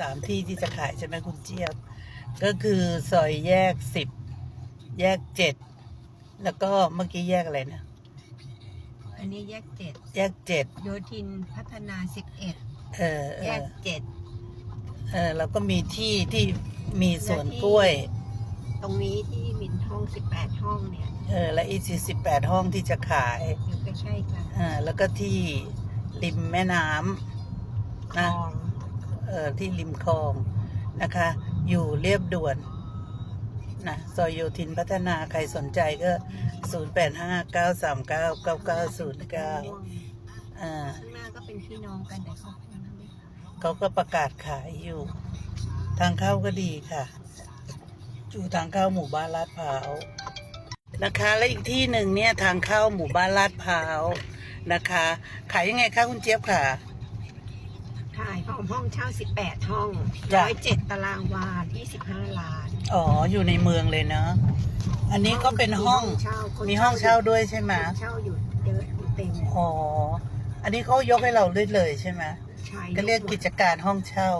สามที่ที่จะขายใช่ไหมคุณเจี๊ยบ ก็คือซอยแยกสิบแยกเจ็ดแล้วก็เมื่อกี้แยกอะไรนะอันนี้แยกเจ็ดแยกเจ็ดโยธินพัฒนาสิบเอ็ดเออเอแยอกเจ็ดเออแล้วก็มีที่ที่มีสวนกล้วย ตรงนี้ที่มินห้องสิบแปดห้องเนี่ยเออและอีกสิบแปดห้องที่จะขายอยู่ใกล้ๆกันอ่าแล้วก็ที่ริมแม่น้คลำนะองเออ ที่ริมคลองนะคะ อยู่เรียบด่วนนะซอยโยธินพัฒนาใครสนใจก็ 0 8 5 9 3 9 9 9 0 9อ่าข้างหน้าก็เป็นพี่น้องกันแต่เขาคนละไม่เขาก็ประกาศขายอยู่ ทางเข้าก็ดีค่ะ อยู่ทางเข้าหมู่บ้านลาดพร้าวนะคะ และอีกที่หนึ่งเนี่ยทางเข้าหมู่บ้านลาดพร้าวนะคะ ขายยังไงคะคุณเจี๊ยบค่ะ ถ่ายห้องห้องเช่าสิบแปดห้องจ้ะ ร้อยเจ็ดตารางวายี่สิบห้าล้านอ๋อ อยู่ในเมืองเลยเนอะอันนี้ก็เป็นห้อง เช่าคนมีห้องเช่าด้วยใช่ไหมคนเช่าอยู่เยอะอยู่เต็มอ๋อ อันนี้เขายกให้เราเลยเลยใช่ไหมชายก็เรียกกิจการห้องเช่า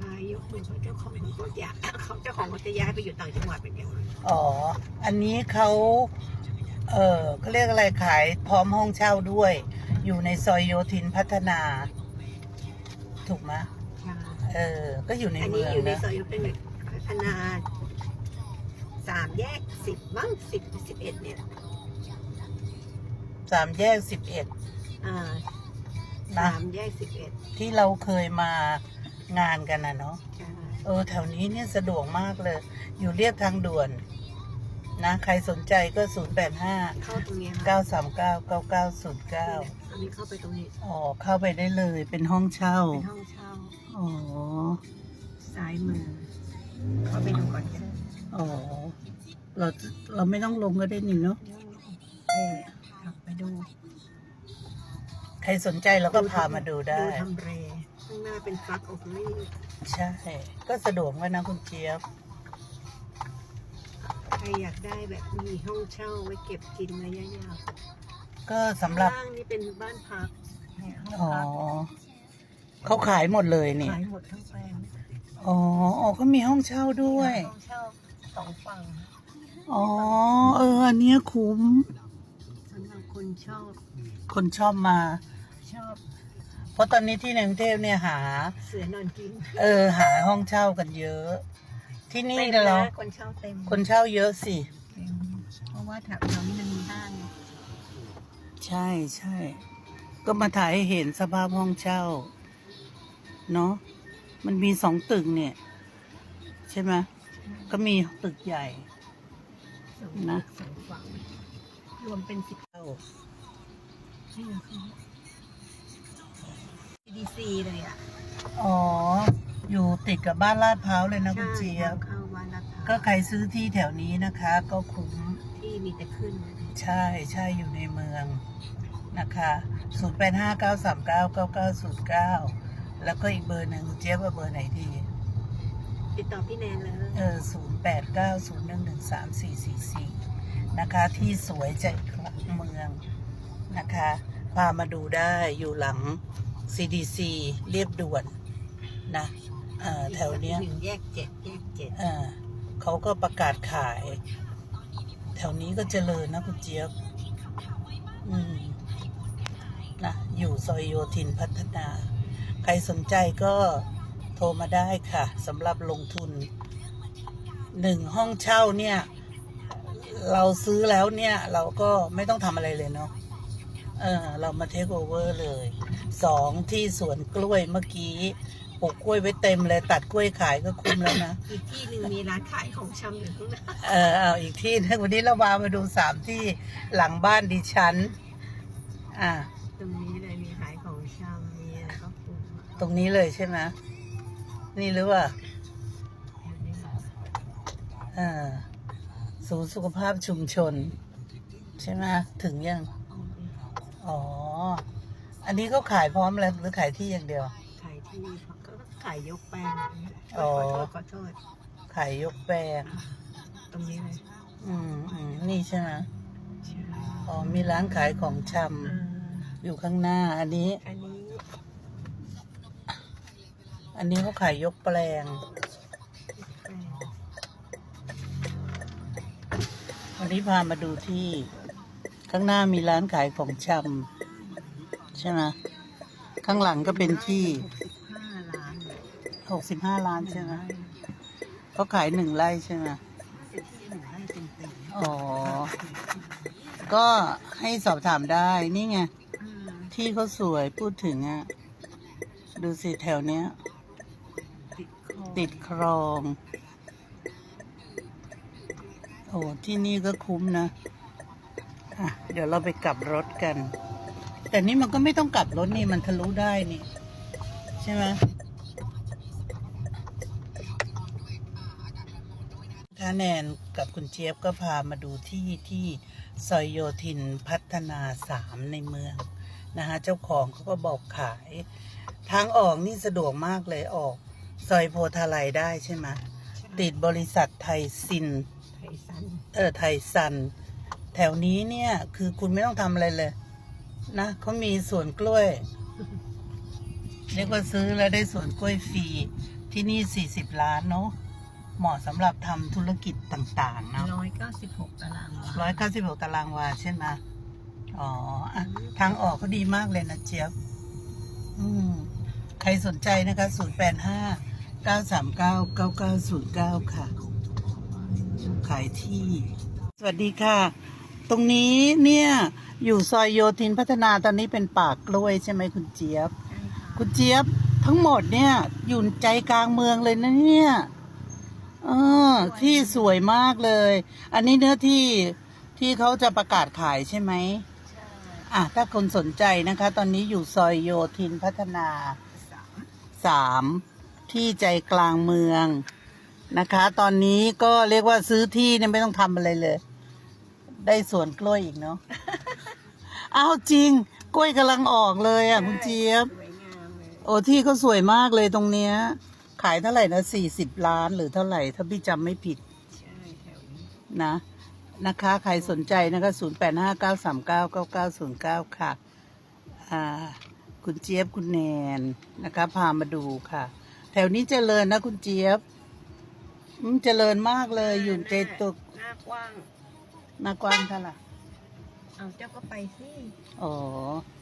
ชายยกมือเขาเจ้าของเขาอยากเขาเจ้าของเขาจะย้ายไปอยู่ต่างจังหวัดเป็นอย่างไรอ๋อ อันนี้เขาเออเขาเรียกอะไรขายพร้อมห้องเช่าด้วย อยู่ในซอยโยธินพัฒนา ถูกไหมยใช่เออ ก็อยู่ในอันเมืนี้องอยู่ในนะซอยยุเป็นพัฒนาสามแยกสิบบ้างสิบสิบเอ็ดเนี่ยสามแยกสิบเอ็ด อ่านะ สามแยกสิบเอ็ดที่เราเคยมางานกันนะเนาะใช่เออแถวนี้เนี่ยสะดวกมากเลย อยู่เรียบทางด่วน นะ ใครสนใจก็ 0 8 5 เข้าตรงเนี้ย9 3 9 9 9 0 9 อันนี้เข้าไปตรงนี้ อ๋อ เข้าไปได้เลยเป็นห้องเช่า เป็นห้องเช่าอ๋อ ซ้ายมือ เข้าไปดูก่อนก็ได้อ๋อ เราเราไม่ต้องลงก็ได้นี่เนาะ เออขับไปดูใครสนใจเราก็พามาดูได้ ดูทำเรข้างหน้าเป็นฟักโอเวอรี่ใช่ ก็สะดวกมากนะคุณเจี๊ยบใค รอยากได้แบบมีห้องเช่าไว้เก็บกินระยะยาวก็สำหรับ ข้างล่างนี่เป็นบ้านพักเนี่ยห้องอ๋อ พักเขาขายหมดเลยนี่ ขายหมดทั้งแปลงอ๋อ อ๋อเขามีห้องเช่าด้วย ห้องเช่าสองฝั่งอ๋อ เออ อันเนี้ยคุ้ม สำหรับคนชอบคนชอบมา ชอบเพราะตอนนี้ที่ในกรุงเทพเนี่ยหา เสือนอนกิน เออ หาห้องเช่ากันเยอะ ที่นี่เต็มเนาะคนเช่าเต็มคนเช่าเยอะสิ เต็มเพราะว่าแถวแถวนี้มันมีห้างไงใช่ใช่ ก็มาถ่ายให้เห็นสภาพห้องเช่า เนาะ มันมีสองตึกเนี่ย ใช่ไหมก็มีตึกใหญ่ สองนะ สองฝั่งรวมเป็นสิบเช่า ที่คือ EDC เลยอะ อ๋อ อยู่ติดกับบ้านลาดพร้าวเลยนะคุณใช่เจี๊ยบ เข้าวันละพร้าวก็ใครซื้อที่แถวนี้นะคะ ก็คุ้ม ที่มีแต่ขึ้นนะใช่ใช่อยู่ในเมืองนะคะ 0 8 5 9 3 9 9 9 0 9 แล้วก็อีกเบอร์หนึ่งคุณเจี๊ยบว่าเบอร์ไหนดี ติดต่อพี่แนนเลยเออ 0 8 9 0 1 1 3 4 4 4 นะคะ ที่สวยใจกลางเมืองนะคะ พามาดูได้อยู่หลัง CDC เรียบด่วนนะเอ่อแถวเนี้ยหนึ่งแยกเจ็ดแยกเจ็ดเอ่อเขาก็ประกาศขาย แถวนี้ก็เจริญนะคุณเจี๊ยบอืมนะอยู่ซอยโยธินพัฒนา ใครสนใจก็โทรมาได้ค่ะสำหรับลงทุนหนึ่งห้องเช่าเนี่ย เราซื้อแล้วเนี่ย เราก็ไม่ต้องทำอะไรเลยเนาะเออเรามาเทคโอเวอร์เลยสองที่สวนกล้วยเมื่อกี้ ปลูกกล้วยไว้เต็มเลยตัดกล้วยขายก็คุ้มแล้วนะ อีกที่หนึ่งมีร้านขายของชำอยู่ข้างหน้าเออเอาอีกที่นึงวันนี้เรามามาดูสามที่หลังบ้านดิฉัน อ่า ตรงนี้เลยมีขายของชำมีอะไรก็ปลูกตรงนี้เลยใช่ไหมนี่หรือว่าอยู่ในหมู่เออศูนย์สุขภาพชุมชน ใช่ไหมถึงยังอ๋อ อันนี้เขาขายพร้อมแล้วหรือขายที่อย่างเดียว ขายที่ก็ ขายยกแปลงอ๋อขอโทษขอโทษขายยกแปลงตรงนี้เลยอืมอืมนี่ใช่ไหมใช่อ๋อมีร้านขายของชอ่าำอยู่ข้างหน้า อันนี้ อันนี้ อันนี้เขาขายยกแปลงวันนี้พามาดูที่ ข้างหน้ามีร้านขายของชำใช่ไหมข้างหลังก็เป็นที่ห้าล้าน หกสิบห้าล้านใช่ไหมเขาขายหนึ่งไร่ใช่ไหมอ๋อ ก็ให้สอบถามได้นี่ไง ที่เขาสวยพูดถึงอะดูสิแถวเนี้ยติดคอติดคลอง โอ้ที่นี่ก็คุ้มนะอะเดี๋ยวเราไปกลับรถกัน แต่นี่มันก็ไม่ต้องกลับรถนี่มันทะลุได้นี่ ใช่ไหม ท่าแนนกับคุณเจี๊ยบก็พามาดูที่ที่ซอยโยธินพัฒนาสามในเมืองนะคะเจ้าของเขาก็บอกขาย ทางออกนี่สะดวกมากเลยออกซอยโพธาไลได้ใช่ไหมติดบริษัทไทยซินไทยซันเออไทยซัน แถวนี้เนี่ย คือคุณไม่ต้องทำอะไรเลย นะเขามีสวนกล้วยเรียกว่าซื้อแล้วได้สวนกล้วยฟรีที่นี่40ล้านเนาะ เหมาะสำหรับทำธุรกิจต่างๆเนาะร้อยเก้าสิบหกตารางวาร้อยเก้าสิบหกตารางวาใช่ไหมอ๋ออะทางออกเขาดีมากเลยนะเจี๊ยบ อืม ใครสนใจนะคะศูนย์แปดห้าเก้าสามเก้าเก้าเก้าศูนย์เก้าค่ะ ขายที่ สวัสดีค่ะ ตรงนี้เนี่ย อยู่ซอยโยธินพัฒนาตอนนี้เป็นป่ากล้วยใช่ไหมคุณเจี๊ยบใช่ค่ะคุณเจี๊ยบทั้งหมดเนี่ย อยู่ใจกลางเมืองเลยนะเนี่ย เออที่สวยมากเลย อันนี้เนื้อที่ที่เขาจะประกาศขายใช่ไหมใช่อะถ้าคนสนใจนะคะ ตอนนี้อยู่ซอยโยธินพัฒนาสามสามที่ใจกลางเมืองนะคะ ตอนนี้ก็เรียกว่าซื้อที่เนี่ยไม่ต้องทำอะไรเลย ได้สวนกล้วยอีกเนาะอ้าวจริง กล้วยกำลังออกเลยอะ คุณเจี๊ยบ สวยงามเลย โอ้ที่เขาสวยมากเลยตรงเนี้ย ขายเท่าไหร่นะสี่สิบล้านหรือเท่าไหร่ ถ้าพี่จำไม่ผิดใช่แถวนี้นะ นะคะ ใครสนใจนะคะศูนย์แปดห้าเก้าสามเก้าเก้าเก้าศูนย์เก้าค่ะ อ่า คุณเจี๊ยบคุณแนนนะคะ พามาดูค่ะ แถวนี้เจริญนะคุณเจี๊ยบอืมเจริญมากเลยอยู่ใจตุกหน้ากว้าง หน้ากว้างเท่าไหร่เอาเจ้าก็ไปสิ อ๋อเ